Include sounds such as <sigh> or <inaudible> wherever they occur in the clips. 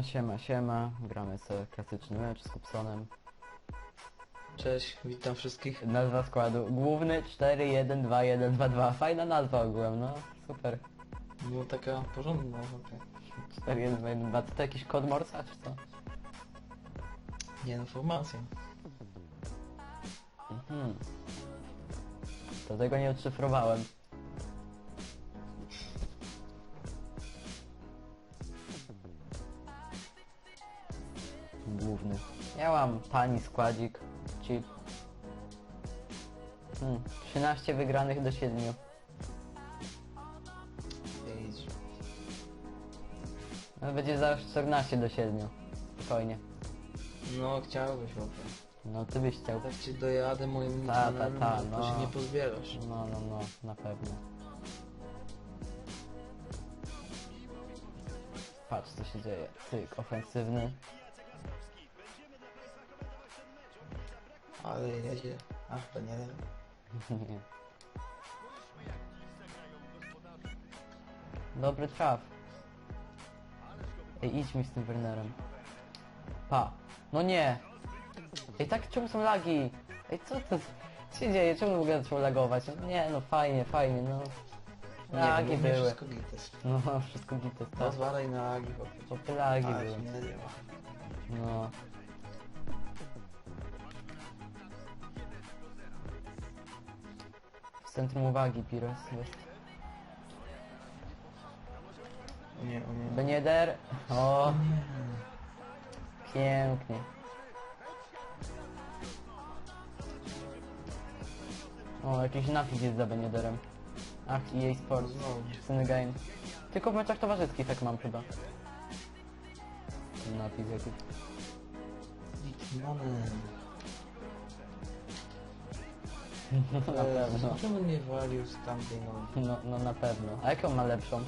No siema, siema. Gramy sobie klasyczny mecz z Kupsonem. Cześć, witam wszystkich. Nazwa składu. Główny 4, 1, 2, 1, 2, 2. Fajna nazwa ogółem, no. Super. Było taka porządna, okej. 4, 1, 2, 1, 2. To jakiś kod Morsa, czy co? Nie, informacja. Mhm. To tego nie odszyfrowałem. Pani składzik. Chip. Hmm. 13 wygranych do 7. Idź. No będzie zaraz 14 do 7. Spokojnie. No, chciałbyś, okej. No ty byś chciał. Tak ci dojadę moim Ta, ta, ta, to no. się nie pozbierasz. No, no, no, na pewno. Patrz co się dzieje. Tyk, ofensywny. Ale jedzie. Ach, to nie wiem. Dobry traf. Ej, idź mi z tym Wernerem. Pa. No nie. Ej, tak czemu są lagi? Ej, co to co się dzieje? Czemu w ogóle zaczął lagować? Nie, no fajnie, fajnie, no. Nie Lagi były. wszystko gites. No, wszystko gity, tak. Pozwalaj na lagi, chłopie. Popy lagi były. No. W centrum uwagi Pires jest. O nie, o nie. Benieder. O, Nie. pięknie. O, jakiś napis jest za Beniederem. Ach, EA Sports. Syny game. Tylko w meczach towarzyskich tak mam chyba. Napis jakiś. Hitmanem. <laughs> Na pewno. Czemu nie walił z tamtej nogi? No, no na pewno. A jaką ma lepszą?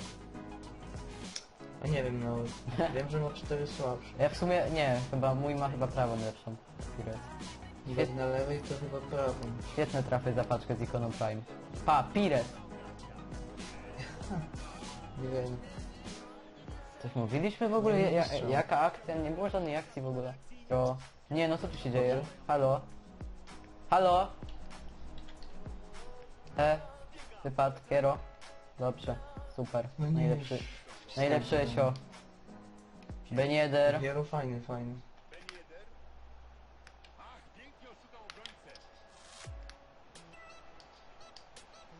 A nie wiem, no. <laughs> Wiem, że ma cztery słabsze. Ja w sumie, nie, chyba mój ma chyba prawą lepszą. Pires. Jak na lewej to chyba prawą. Świetne trafy za paczkę z ikoną Prime. Pa, Pires! <laughs> Nie wiem. Coś mówiliśmy w ogóle? No, Ja, ja, mistrzu. jaka akcja? Nie było żadnej akcji w ogóle. To... Nie, no co tu się dzieje? Halo? Halo? E? Wypad, Kiero? Dobrze, super. No nie, Najlepszy, najlepszy. Esio. Benieder. Wielu fajny, fajny.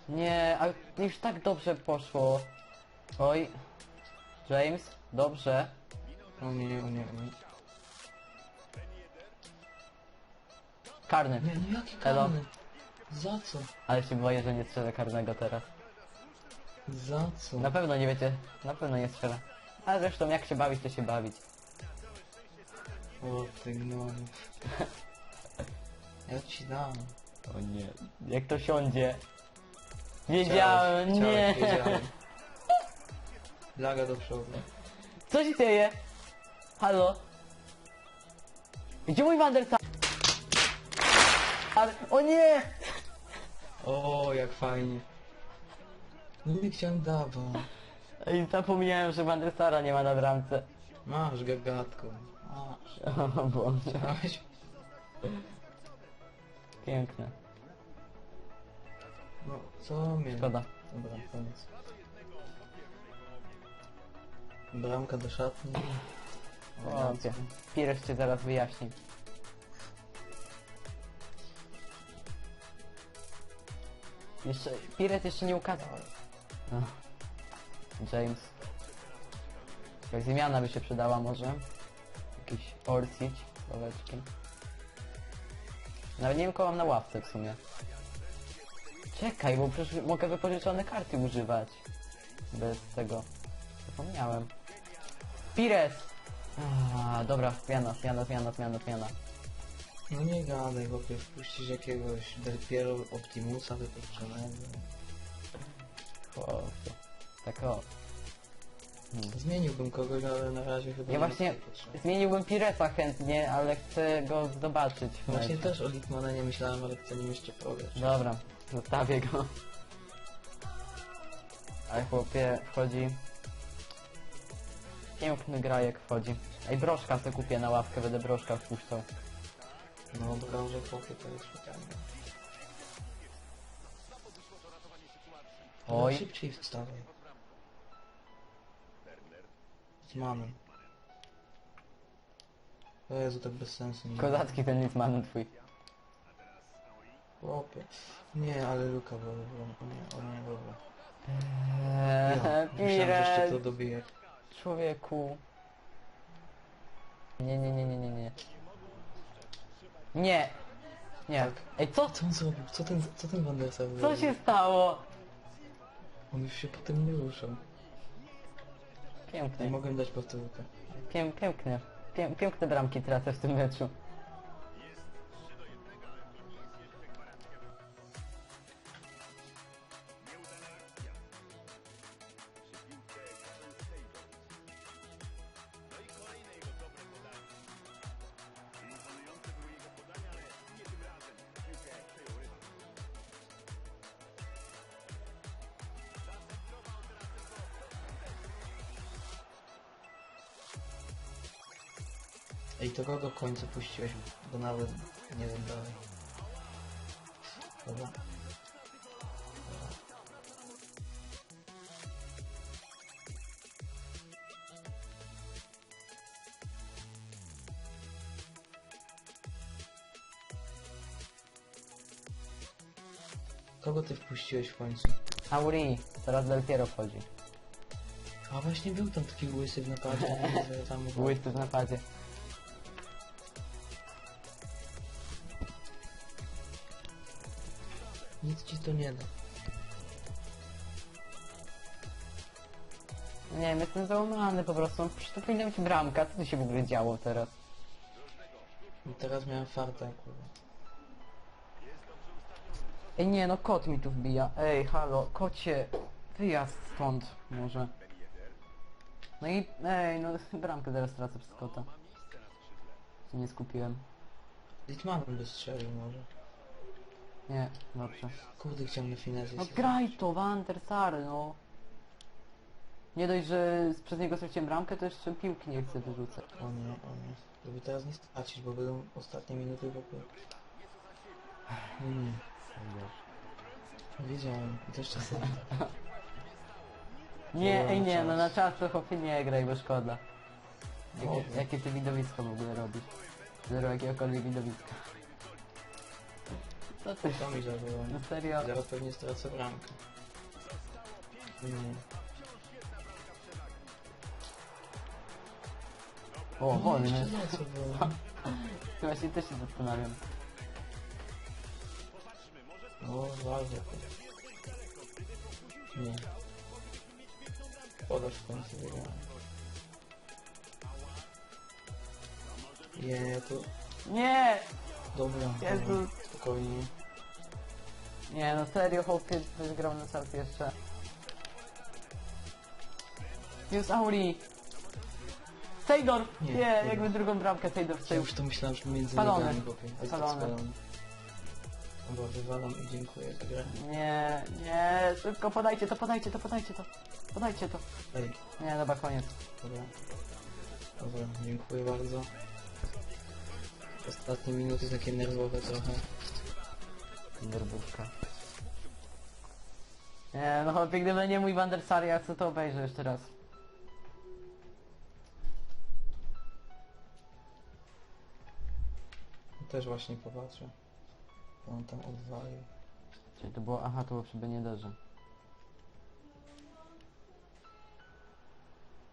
Nie, a już tak dobrze poszło. Oj. James, dobrze. O nie, o nie, o nie. Karny. Nie, no jaki Elo. karny? Za co? Ale się boję, że nie strzelę karnego teraz. Za co? Na pewno nie wiecie, na pewno nie strzela. A zresztą jak się bawić, to się bawić. O ty no. Ja ci dam. O nie. Jak to siądzie? Wiedziałem, Chciałeś, nie. chciałeś, wiedziałem. Laga do przodu. Co się dzieje? Halo? Gdzie mój Wandersa? Ale, o nie! O, jak fajnie. No nie chciałem dawać. Ej, zapomniałem, że Wandersara nie ma na bramce. Masz gagatko. Masz. <laughs> O Boże. Chciałeś? Piękne. No, co mnie? Szkoda. Dobra, koniec. Bramka do szatni. O, pie- Pires cię zaraz wyjaśni. Jeszcze, Pires jeszcze nie ukazał. No. James. Jakaś zmiana by się przydała może. Jakiś Orsic, Ovechkin. Nawet nie wiem kogo mam na ławce w sumie. Czekaj, bo przecież mogę wypożyczone karty używać. Bez tego. Zapomniałem. Pires! Dobra, zmiana, zmiana, zmiana, zmiana, zmiana. No nie gadaj, chłopie, wpuścisz jakiegoś Del Piero Optimusa wypuszczonego. Chłopie. Tak o. Hmm. Zmieniłbym kogoś, ale na razie chyba Ja nie właśnie potrzebne. zmieniłbym Piresa chętnie, ale chcę go zobaczyć. w Właśnie meczu. też o Litmana nie myślałem, ale chcę nim jeszcze pograć. Dobra, zostawię go. Ale chłopie wchodzi Piękny grajek wchodzi. Ej, broszka sobie kupię na ławkę, będę broszka wpuszczał. No, brąże chłopie to jest szukanie. Oj. Oj. Szybciej wstawaj. Z mamy. O Jezu, tak bez sensu. Nie. Kozacki ten Litman twój. Chłopie. Nie, ale Luka była dobra. O nie, o nie, dobra. Eee, Ja, myślałem, że jeszcze to dobije. człowieku. Nie, nie, nie, nie, nie, nie. Nie. Nie. Tak. Ej, co, Co on zrobił? Co ten, co ten der Sar co zrobił? się stało? On już się potem nie ruszał. Nie Pięknie. mogłem dać powtórkę. Pię, pięknie. Pię, piękne bramki tracę w tym meczu. Ej, to kogo w końcu puściłeś? Bo nawet nie wiem dalej. Dobra. Kogo ty wpuściłeś w końcu? Auri, teraz Del Piero wchodzi. A właśnie był tam taki łysy w napadzie, <laughs> że tam Łysy w napadzie. Nic ci to nie da. Nie wiem, jestem załamany po prostu. Przecież to powinna być bramka. Co tu się w ogóle działo teraz? I teraz miałem farta kurwa. Ej, nie, no kot mi tu wbija. Ej, halo, kocie. Wyjazd stąd, może. No i, ej, no <laughs> bramkę teraz tracę przez kota. Się nie skupiłem. Litmanem by strzelił może. Nie, dobrze. Kurde, chciałem na finezję. No się graj to, Van der Sar, no. Nie dość, że przez niego straciłem bramkę, to jeszcze piłki nie chcę wyrzucać. O nie, o nie. Żeby teraz nie stracić, bo będą ostatnie minuty w ogóle. Nie, nie. Wiedziałem. I też czasem. <laughs> Nie, ej nie, no na czas to chłopie nie graj, bo szkoda. Jakie, jakie ty widowisko w ogóle robisz? Zero jakiegokolwiek widowiska. Co ty? To mi zawołał. No serio? Zaraz pewnie stracę bramkę. Nie. O, wolny. co było? <laughs> Właśnie też się zastanawiam. No, bardzo. Nie. Podasz w końcu wygrałem. Nie, to... Nie! Dobra, Jezu. Spokojnie. Nie, no serio, chłopie, ktoś grał na start jeszcze. Jest Auri! Sejdor! Nie, Nie, nie jakby drugą bramkę Sejdor Ja strzelił. już to myślałem, że między Spalony. nogami chłopie. A jest Spalony. spalony. Dobra, wywalam i dziękuję za grę. Nie, nie, szybko podajcie to, podajcie to, podajcie to. Podajcie to. Ej, Nie, dobra, koniec. dobra. Dobra, dziękuję bardzo. Ostatnie minuty takie nerwowe trochę. Nerwówka. Nie, no chłopie, gdyby nie mój Van der Sar, ja chcę to obejrzę jeszcze raz. Też właśnie popatrzę. Co on tam odwalił. Czyli to było, aha, to było przy Beniederze.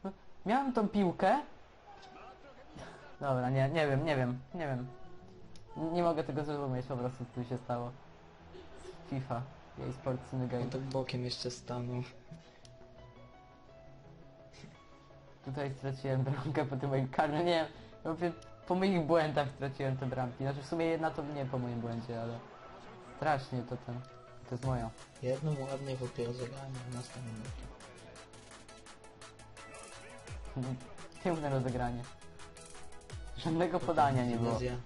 No, Miałem tą piłkę. Dobra, nie, nie wiem, nie wiem, nie wiem. Nie mogę tego zrozumieć po prostu, co tu się stało. FIFA, jej Sports Game. On tak bokiem jeszcze stanął. Tutaj straciłem bramkę po tym moim karnym, nie wiem, po moich błędach straciłem te bramki. Znaczy w sumie jedna to nie po moim błędzie, ale strasznie to ten, to jest moja. Jedną ładnie chłopie rozegrałem w następnym. Piękne <laughs> rozegranie. Żadnego podania nie było. Finezja.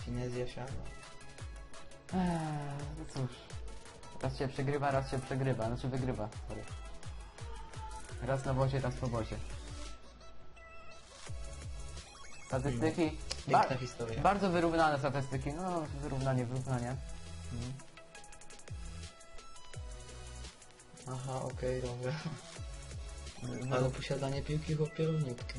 Finezja siada. Eee, no cóż. Raz się przegrywa, raz się przegrywa. Znaczy wygrywa, sorry. Raz na wozie, raz po wozie. Statystyki... Ba Piękna historia. bardzo wyrównane statystyki. No, wyrównanie, wyrównanie. Mhm. Aha, okej, dobra. No, Ale posiadanie piłki chłopie równiutkie.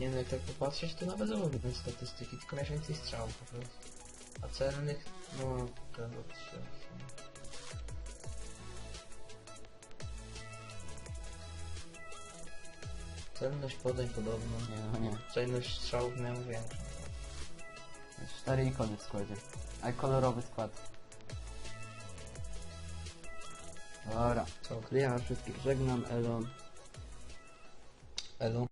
Nie no, jak tak popatrzeć, to nawet równe statystyki, tylko miałeś więcej strzał po prostu. A celnych, no, tego trzy. Celność podań podobno. Nie, no nie. Celność strzałów miałem większą. Cztery ikony w składzie. A kolorowy skład. Dobra. Co? Ja wszystkich żegnam, Elo. Elo.